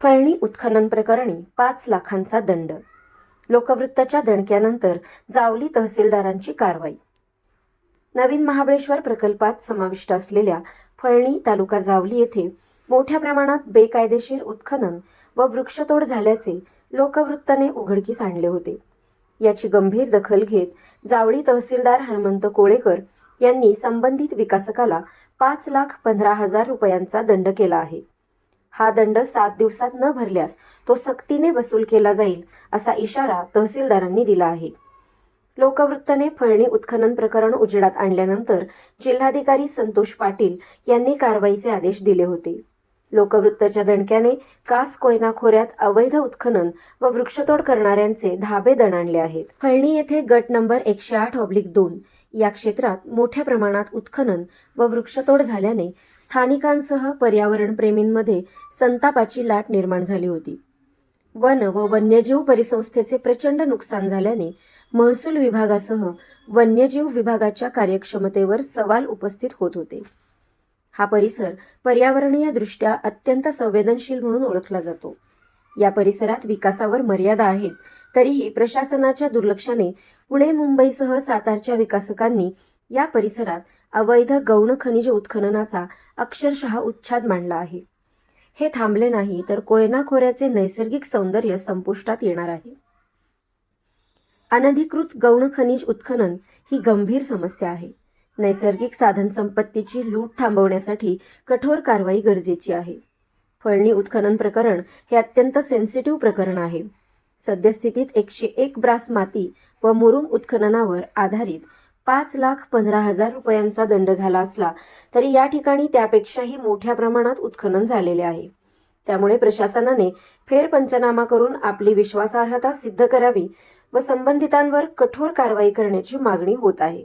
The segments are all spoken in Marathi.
फळणी उत्खनन प्रकरणी पाच लाखांचा दंड. लोकवृत्ताच्या दणक्यानंतर जावली तहसीलदारांची कारवाई. नवीन महाबळेश्वर प्रकल्पात समाविष्ट असलेल्या फळणी तालुका जावली येथे मोठ्या प्रमाणात बेकायदेशीर उत्खनन व वृक्षतोड झाल्याचे लोकवृत्ताने उघडकीस आणले होते. याची गंभीर दखल घेत जावळी तहसीलदार हनुमंत कोळेकर यांनी संबंधित विकासकाला पाच लाख पंधरा हजार रुपयांचा दंड केला आहे. हा दंड सात दिवसात न भरल्यास तो सक्तीने वसूल केला जाईल असा इशारा तहसीलदारांनी दिला आहे. लोकवृत्ताने फळणी उत्खनन प्रकरण उजेडात आणल्यानंतर जिल्हाधिकारी संतोष पाटील यांनी कारवाईचे आदेश दिले होते. लोकवृत्तच्या दणक्याने कास कोयना खोऱ्यात अवैध उत्खनन व वृक्षतोड करणाऱ्यांचे धाबे दणाणले आहेत. फळणी येथे गट नंबर एकशे आठ ऑब्लिक दोन या क्षेत्रात मोठ्या प्रमाणात उत्खनन व वृक्षतोड झाल्याने स्थानिकांसह पर्यावरण प्रेमींमध्ये संतापाची लाट निर्माण झाली होती. वन व वन्यजीव परिसंस्थेचे प्रचंड नुकसान झाल्याने महसूल विभागासह वन्यजीव विभागाच्या कार्यक्षमतेवर सवाल उपस्थित होत होते. हा परिसर पर्यावरणीय दृष्ट्या अत्यंत संवेदनशील म्हणून ओळखला जातो. या परिसरात विकासावर मर्यादा आहेत तरीही प्रशासनाच्या दुर्लक्षाने पुणे मुंबईसह सातारच्या विकासकांनी या परिसरात अवैध गौण खनिज उत्खननाचा अक्षरशः उच्छाद मांडला आहे. हे थांबले नाही तर कोयना खोऱ्याचे नैसर्गिक सौंदर्य संपुष्टात येणार आहे. अनधिकृत गौण खनिज उत्खनन ही गंभीर समस्या आहे. नैसर्गिक साधनसंपत्तीची लूट थांबवण्यासाठी कठोर कारवाई गरजेची आहे. फळणी उत्खनन प्रकरण हे अत्यंत सेन्सिटिव्ह प्रकरण आहे. सद्यस्थितीत एकशे एक ब्रास माती व मुरुम उत्खननावर आधारित पाच लाख पंधरा हजार रुपयांचा दंड झाला असला तरी या ठिकाणी त्यापेक्षाही मोठ्या प्रमाणात उत्खनन झालेले आहे. त्यामुळे प्रशासनाने फेरपंचनामा करून आपली विश्वासार्हता सिद्ध करावी व संबंधितांवर कठोर कारवाई करण्याची मागणी होत आहे.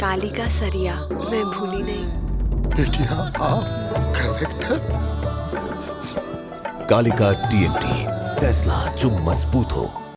कालिका सरिया मैं भूली नहीं। बेटिया आप कलेक्टर कालिका टीएमटी फैसला जो मज़बूत हो।